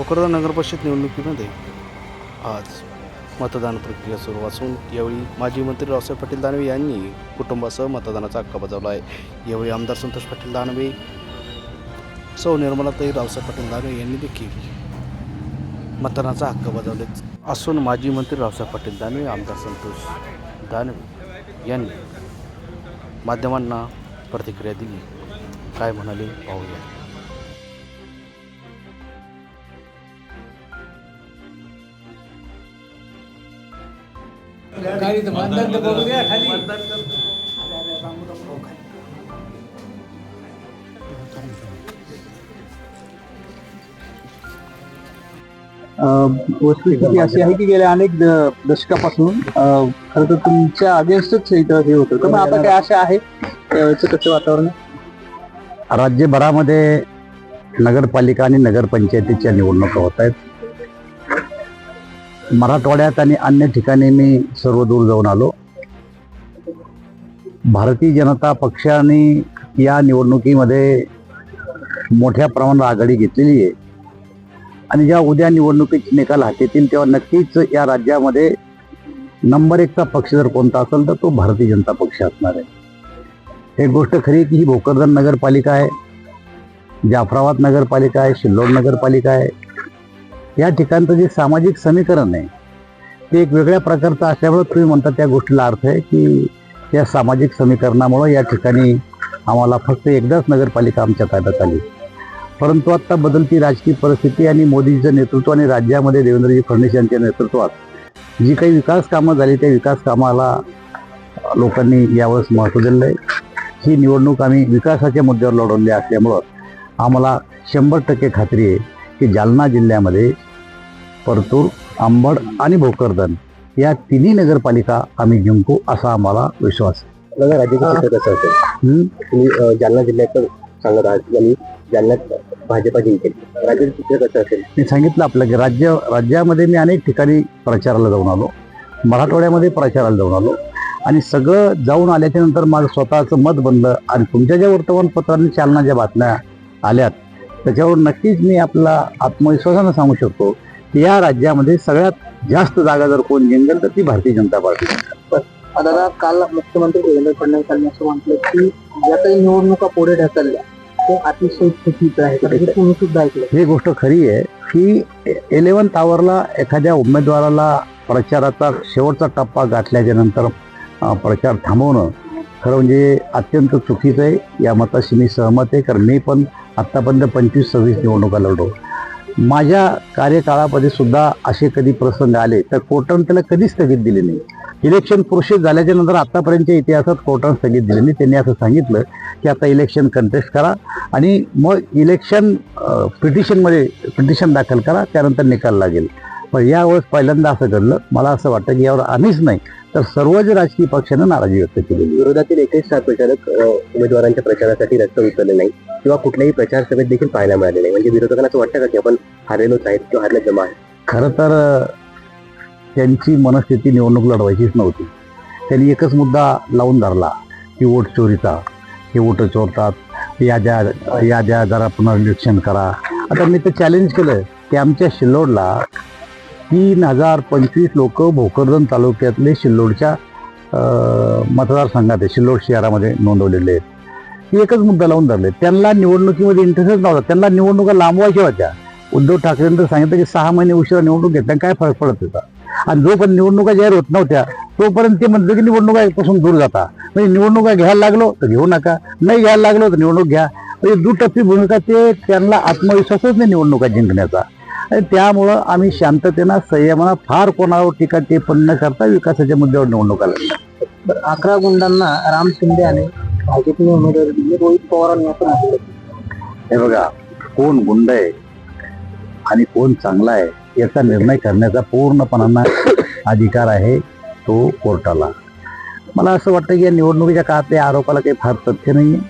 कोकरदा नगरपरिषद निवडणुकीमध्ये आज मतदान प्रक्रिया सुरू असून यावेळी माजी मंत्री रावसाहेब पाटील दानवे यांनी कुटुंबासह मतदानाचा हक्क बजावला आहे. यावेळी आमदार संतोष पाटील दानवे सौ निर्मलाताई रावसाहेब पाटील दानवे यांनी देखील मतदानाचा हक्क बजावले असून माजी मंत्री रावसाहेब पाटील दानवे आमदार संतोष दानवे यांनी माध्यमांना प्रतिक्रिया दिली. काय म्हणाले पाहूया. गाडी तर मतदान तर बघू द्या खाली. अ, वस्तुस्थिती अशी आहे की गेल्या अनेक दशकापासून खरं तर तुमच्या अगेन्स्टच इथं हे होतं. तर मग आता काय आशा आहे? त्यावेळेचं कसं वातावरण आहे? राज्यभरामध्ये नगरपालिका आणि नगरपंचायतीच्या निवडणुका होत आहेत. मराठवाड्यात आणि अन्य ठिकाणी मी सर्व दूर जाऊन आलो. भारतीय जनता पक्षाने या निवडणुकीमध्ये मोठ्या प्रमाणात आघाडी घेतलेली आहे. आणि ज्या उद्या निवडणुकीचे निकाल हात येतील तेव्हा नक्कीच या राज्यामध्ये नंबर एकचा पक्ष जर कोणता असेल तर तो भारतीय जनता पक्ष असणार आहे. एक गोष्ट खरी की ही भोकरदन नगरपालिका आहे जाफराबाद नगरपालिका आहे शिल्लोड नगरपालिका आहे या ठिकाणचं जे सामाजिक समीकरण आहे ते एक वेगळ्या प्रकारचं असल्यामुळं तुम्ही म्हणता त्या गोष्टीला अर्थ आहे की या सामाजिक समीकरणामुळं या ठिकाणी आम्हाला फक्त एकदाच नगरपालिका आमच्या ताब्यात आली. परंतु आत्ता बदलती राजकीय परिस्थिती आणि मोदीचं नेतृत्व आणि राज्यामध्ये देवेंद्रजी फडणवीस यांच्या नेतृत्वात जी काही विकास कामं झाली त्या विकास कामाला लोकांनी यावेळेस महत्त्व दिलेलं आहे. ही निवडणूक आम्ही विकासाच्या मुद्द्यावर लढवली असल्यामुळं आम्हाला शंभर टक्के खात्री आहे की जालना जिल्ह्यामध्ये परतूर अंबड आणि भोकरदन या तिन्ही नगरपालिका आम्ही जिंकू असा आम्हाला विश्वास आहे. दादा राज्याचं चित्र कसं असेल हम्म? तुम्ही अ, जालना जिल्ह्याचं सांगत आहात आणि जालन्यात भाजपा जिंकेल राज्याचं चित्र कसं असेल? मी सांगितलं आपलं की राज्य राज्यामध्ये मी अनेक ठिकाणी प्रचाराला जाऊन आलो. मराठवाड्यामध्ये प्रचाराला जाऊन आलो. आणि सगळं जाऊन आल्याच्यानंतर माझं स्वतःचं मत बनलं आणि तुमच्या ज्या वर्तमानपत्रांनी चालना ज्या बातम्या आल्यात त्याच्यावर नक्कीच मी आपला आत्मविश्वासानं सांगू शकतो या राज्यामध्ये सगळ्यात जास्त जागा जर कोण जिंकेल तर ती भारतीय जनता पार्टी. दादा काल मुख्यमंत्री देवेंद्र फडणवीस यांनी असं म्हटलं की ज्या काही निवडणुका पुढे ढकलल्या ते अतिशय चुकीचं आहे. हे तुम्ही सुद्धा ऐकलं. ही गोष्ट खरी आहे की इलेव्हन्थ आवरला एखाद्या उमेदवाराला प्रचाराचा शेवटचा टप्पा गाठल्याच्या नंतर प्रचार थांबवणं खरं म्हणजे अत्यंत चुकीचं आहे. या मताशी मी सहमत आहे. कारण मी पण आत्तापर्यंत पंचवीस सव्वीस निवडणुका लढलो माझ्या कार्यकाळामध्ये सुद्धा असे कधी प्रसंग आले तर कोर्टानं त्याला कधीच स्थगित दिले नाही. इलेक्शन प्रोसेस झाल्याच्यानंतर आत्तापर्यंतच्या इतिहासात कोर्टानं स्थगित दिले नाही. त्यांनी असं सांगितलं की आता इलेक्शन कंटेस्ट करा आणि मग इलेक्शन पिटिशनमध्ये पिटिशन दाखल करा त्यानंतर निकाल लागेल. पण यावेळेस पहिल्यांदा असं घडलं. मला असं वाटतं की यावर आम्हीच नाही तर सर्वच राजकीय पक्षानं नाराजी व्यक्त केली विरोधातील एकही स्टार प्रचारक उमेदवारांच्या प्रचारासाठी रस्ता उचलले नाही. किंवा कुठल्याही प्रचार सभेत देखील पाहायला मिळाले नाही. म्हणजे विरोधकांना असं वाटतं का की आपण हारलेलोच आहेत किंवा हारले जमा आहे खरं तर त्यांची मनस्थिती निवडणूक लढवायचीच नव्हती. त्यांनी एकच मुद्दा लावून धरला की वोट चोरीचा. हे वोट चोरतात याद्या याद्या जरा पुनर्निरीक्षण करा. आता मी तर चॅलेंज केलं की आमच्या शिल्लोडला तीन हजार पंचवीस लोक भोकरदन तालुक्यातले शिल्लोडच्या मतदारसंघात आहे. शिल्लोड शहरामध्ये नोंदवलेले आहेत. एकच मुद्दा लावून धरले. त्यांना निवडणुकीमध्ये इंटरेस्टच नव्हता. त्यांना निवडणुका लांबवायच्या होत्या. उद्धव ठाकरेंनी सांगितलं की सहा महिने उशिरा निवडणूक घेतल्या. काय फरक पडत होता? आणि जोपर्यंत निवडणुका जाहीर होत नव्हत्या तोपर्यंत ते म्हणतो की निवडणुका एकपासून दूर जाता. म्हणजे निवडणुका घ्यायला लागलो तर घेऊ नका. नाही घ्यायला लागलो तर निवडणूक घ्या. म्हणजे दुटप्पी भूमिका ते त्यांना आत्मविश्वासच नाही निवडणुका जिंकण्याचा. आणि त्यामुळं आम्ही शांततेनं संयमानं फार कोणावर टीका टिप्पणी न करता विकासाच्या मुद्द्यावर निवडणुका लढल्या. अकरा गुंडांना राम शिंदे आणि भाजपने उमेदवारी दिली. रोहित पवारांनी असं म्हटलं. हे बघा कोण गुंड आहे आणि कोण चांगला आहे याचा निर्णय करण्याचा पूर्णपणांना अधिकार आहे तो कोर्टाला. मला असं वाटतं की या निवडणुकीच्या काळातल्या आरोपाला काही फार तथ्य नाही आहे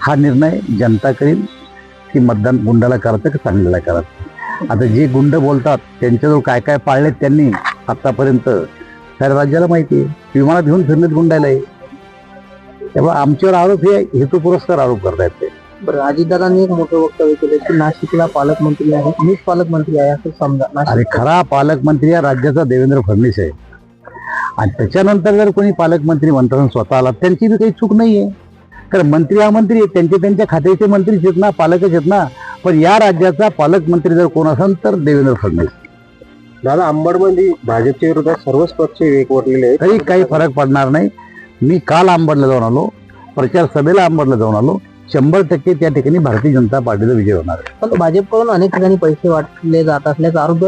हा निर्णय जनता करील की मतदान गुंडाला करायचं की चांगल्याला करायचं आता जे गुंड बोलतात त्यांच्याजवळ काय काय पाळलेत त्यांनी आतापर्यंत साऱ्या राज्याला माहिती आहे विमानात घेऊन फिरणेत गुंडायला आहे तेव्हा आमच्यावर आरोप हे हेतू पुरस्कार आरोप करतायत ते. बरं अजितदादांनी एक मोठं वक्तव्य केलं की नाशिकला पालकमंत्री आहे मीच पालकमंत्री आहे असं समजा. नाशिक खरा पालकमंत्री या राज्याचा देवेंद्र फडणवीस आहे. आणि त्याच्यानंतर जर कोणी पालकमंत्री म्हणतात स्वतः आला त्यांची बी काही चूक नाहीये. तर मंत्री हा मंत्री आहे त्यांचे त्यांच्या खात्याचे मंत्रीच आहेत ना पालकच आहेत ना. पण या राज्याचा पालकमंत्री जर कोण असेल तर देवेंद्र फडणवीस. दादा अंबडमध्ये भाजपच्या विरोधात सर्वच पक्ष एकवटलेले आहेत. तरी काही फरक पडणार नाही. मी काल आंबडला जाऊन आलो प्रचार सभेला आंबडला जाऊन आलो. शंभर टक्के त्या ठिकाणी भारतीय जनता पार्टीचा विजय होणार आहे. पण भाजपकडून अनेक ठिकाणी पैसे वाटले जात असल्याचा आरोप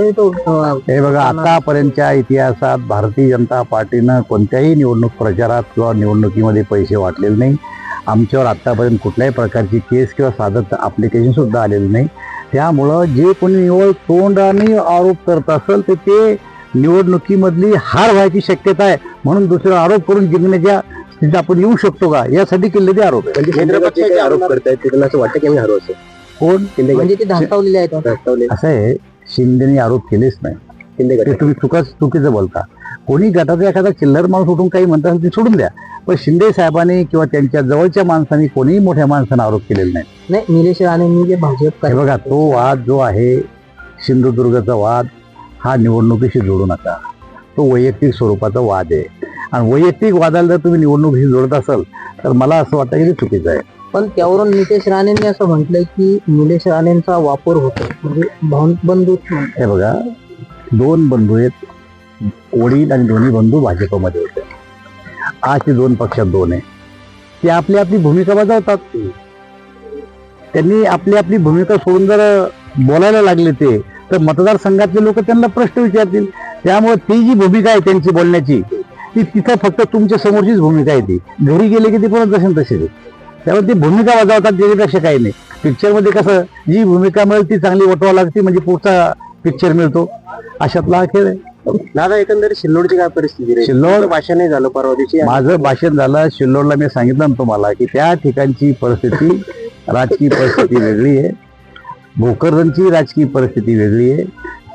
हे बघा आतापर्यंतच्या इतिहासात भारतीय जनता पार्टीनं कोणत्याही निवडणूक प्रचारात किंवा निवडणुकीमध्ये पैसे वाटलेले नाही. आमच्यावर आतापर्यंत कुठल्याही प्रकारची केस किंवा साधं अप्लिकेशन सुद्धा आलेलं नाही. त्यामुळं जे कोणी निवड तोंडाने आरोप करत असेल तर ते निवडणुकीमधली हार व्हायची शक्यता आहे म्हणून दुसरा आरोप करून जिंकण्याच्या स्थितीत आपण येऊ शकतो का? यासाठी केलेले ते आरोप आहे केंद्र पक्षाचे आरोप करतायत असं वाटतं की आम्ही हरवू असं कोण? म्हणजे ते धास्तावलेले आहेत. धास्तावले असं आहे शिंदेने आरोप केलेच नाही. शिंदे ते तुम्ही चुका चुकीचं बोलता. कोणी गटाचा एखादा चिल्लर माणूस उठून काही म्हणत असेल ते सोडून द्या. पण शिंदे साहेबांनी किंवा त्यांच्या जवळच्या माणसांनी कोणीही मोठ्या माणसानं आरोप केलेला नाही नाही निलेश राणेंनी जे भाजप बघा तो वाद जो आहे सिंधुदुर्गचा वाद हा निवडणुकीशी जोडू नका. तो वैयक्तिक स्वरूपाचा वाद आहे. आणि वैयक्तिक वादाला जर तुम्ही निवडणुकीशी जोडत असाल तर मला असं वाटतं की ते चुकीचं आहे. पण त्यावरून नितेश राणेंनी असं म्हटलंय की निलेश राणेंचा वापर होतो. म्हणजे बंधू हे बघा दोन बंधू आहेत वडील आणि दोन्ही बंधू भाजपमध्ये होते. आज ते दोन पक्षात दोन आहे. ते आपली आपली भूमिका बजावतात. त्यांनी आपली आपली भूमिका सोडून जर बोलायला लागले ते तर मतदारसंघातले लोक त्यांना प्रश्न विचारतील. त्यामुळे ती जी भूमिका आहे त्यांची बोलण्याची ती तिथं फक्त तुमच्या समोरचीच भूमिका आहे ती. घरी गेले की ती परत जसे तसे त्यामुळे ती भूमिका बजावतात त्याच्यापेक्षा काही नाही. पिक्चरमध्ये कसं जी भूमिका मिळेल ती चांगली वटवा लागते म्हणजे पुढचा पिक्चर मिळतो. अशातला हा खेळ आहे. दादा एकंदरीत सिल्लोडची काय परिस्थिती रे सिल्लोड भाषण नाही झालं परवा दिवशी माझं भाषण झालं शिल्लोडला मी सांगितलं ना तुम्हाला की त्या ठिकाणची परिस्थिती राजकीय परिस्थिती वेगळी आहे. भोकरदनची राजकीय परिस्थिती वेगळी आहे.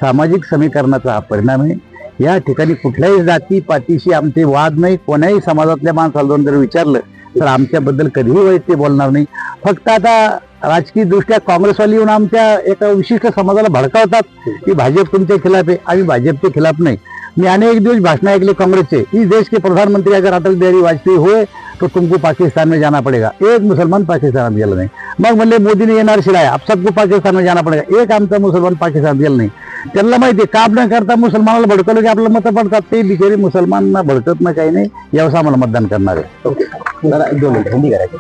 सामाजिक समीकरणाचा हा परिणाम आहे. या ठिकाणी कुठल्याही जाती पातीशी आमचे वाद नाही कोण्याही समाजातल्या माणसाला जर विचारलं तर आमच्याबद्दल कधीही वाईट ते बोलणार नाही. फक्त आता राजकीयदृष्ट्या काँग्रेसवाली येऊन आमच्या एका विशिष्ट समाजाला भडकावतात की भाजप तुमच्या खिलाफ आहे. आम्ही भाजपचे खिलाफ नाही. मी अनेक दिवस भाषण ऐकले काँग्रेसचे. ही देश के प्रधानमंत्री अगर अटल बिहारी वाजपेयी होय तो तुमको पाकिस्तान में जाना पड़ेगा। एक मुसलमान पाकिस्तान गेला नाही। मग म्हणले मोदीने येणार शिवाय आप सबको पाकिस्तान में जाना पड़ेगा। एक आमचा मुसलमान पाकिस्तान गेला नाही। त्यांना माहिती आहे, काम न करता मुसलमानाला भडकवलं की आपलं मतं पडतात. ते बिचारी मुसलमानांना भडकत ना काही नाही. यावेळेस आम्हाला मतदान करणार आहे. दोन हिंदी करायचं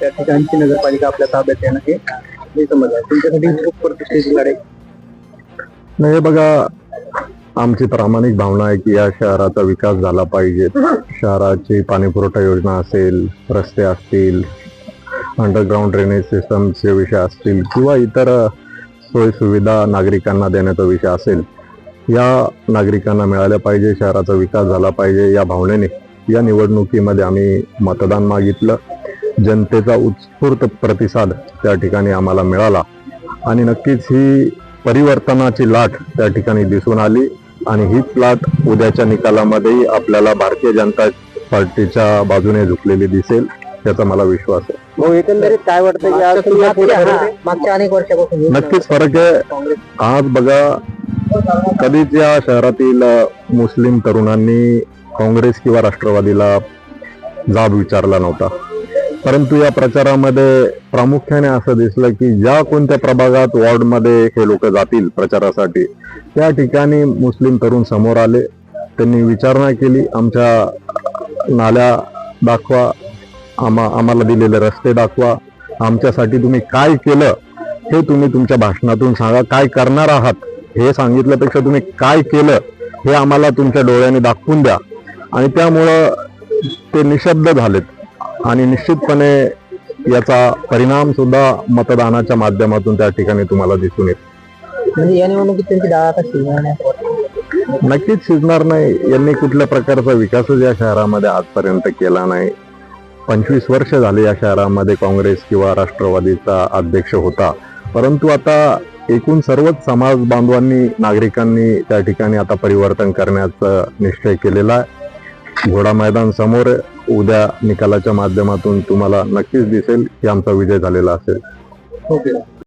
त्या ठिकाणची नगरपालिका आपल्या ताब्यात येणं हे हे समज आहे तुमच्यासाठी खूप प्रतिष्ठेची लढाई नाही बघा आमची प्रामाणिक भावना आहे की या शहराचा विकास झाला पाहिजे. शहराची पाणीपुरवठा योजना असेल रस्ते असतील अंडरग्राऊंड ड्रेनेज सिस्टमचे विषय असतील किंवा इतर सोयीसुविधा नागरिकांना देण्याचा विषय असेल या नागरिकांना मिळाल्या पाहिजे शहराचा विकास झाला पाहिजे या भावनेने या निवडणुकीमध्ये आम्ही मतदान मागितलं. जनतेचा उत्स्फूर्त प्रतिसाद त्या ठिकाणी आम्हाला मिळाला आणि नक्कीच ही परिवर्तनाची लाट त्या ठिकाणी दिसून आली. आणि हीच लाट उद्याच्या निकालामध्येही आपल्याला भारतीय जनता पार्टीच्या बाजूने झुकलेली दिसेल याचा मला विश्वास आहे. मग एकंदरीत काय वाटतं मागच्या अनेक वर्षापासून नक्कीच फरक आहे. आज बघा कधीच या शहरातील मुस्लिम तरुणांनी काँग्रेस किंवा राष्ट्रवादीला जाब विचारला नव्हता. परंतु या प्रचारामध्ये प्रामुख्याने असं दिसलं की ज्या कोणत्या प्रभागात वॉर्डमध्ये हे लोक जातील प्रचारासाठी त्या ठिकाणी मुस्लिम तरुण समोर आले. त्यांनी विचारणा केली आमच्या नाल्या दाखवा आम्हा आम्हाला दिलेले रस्ते दाखवा. आमच्यासाठी तुम्ही काय केलं हे तुम्ही तुमच्या भाषणातून सांगा. काय करणार आहात हे सांगितल्यापेक्षा तुम्ही काय केलं हे आम्हाला तुमच्या डोळ्याने दाखवून द्या. आणि त्यामुळं ते निशब्द झालेत. आणि निश्चितपणे याचा परिणाम सुद्धा मतदानाच्या माध्यमातून त्या ठिकाणी तुम्हाला दिसून येतो. म्हणजे या निवडणुकीत त्यांची डाळ आता शिरणार नाही. असं वाटतं. नक्कीच शिजणार नाही. यांनी कुठल्या प्रकारचा विकासच या शहरामध्ये आजपर्यंत केला नाही. पंचवीस वर्ष झाले या शहरामध्ये काँग्रेस किंवा राष्ट्रवादीचा अध्यक्ष होता. परंतु आता एकूण सर्वच समाज बांधवांनी नागरिकांनी त्या ठिकाणी आता परिवर्तन करण्याचा निश्चय केलेला आहे. घोडा मैदान समोर उद्या निकालाच्या माध्यमातून तुम्हाला नक्कीच दिसेल की आमचा विजय झालेला असेल. ओके.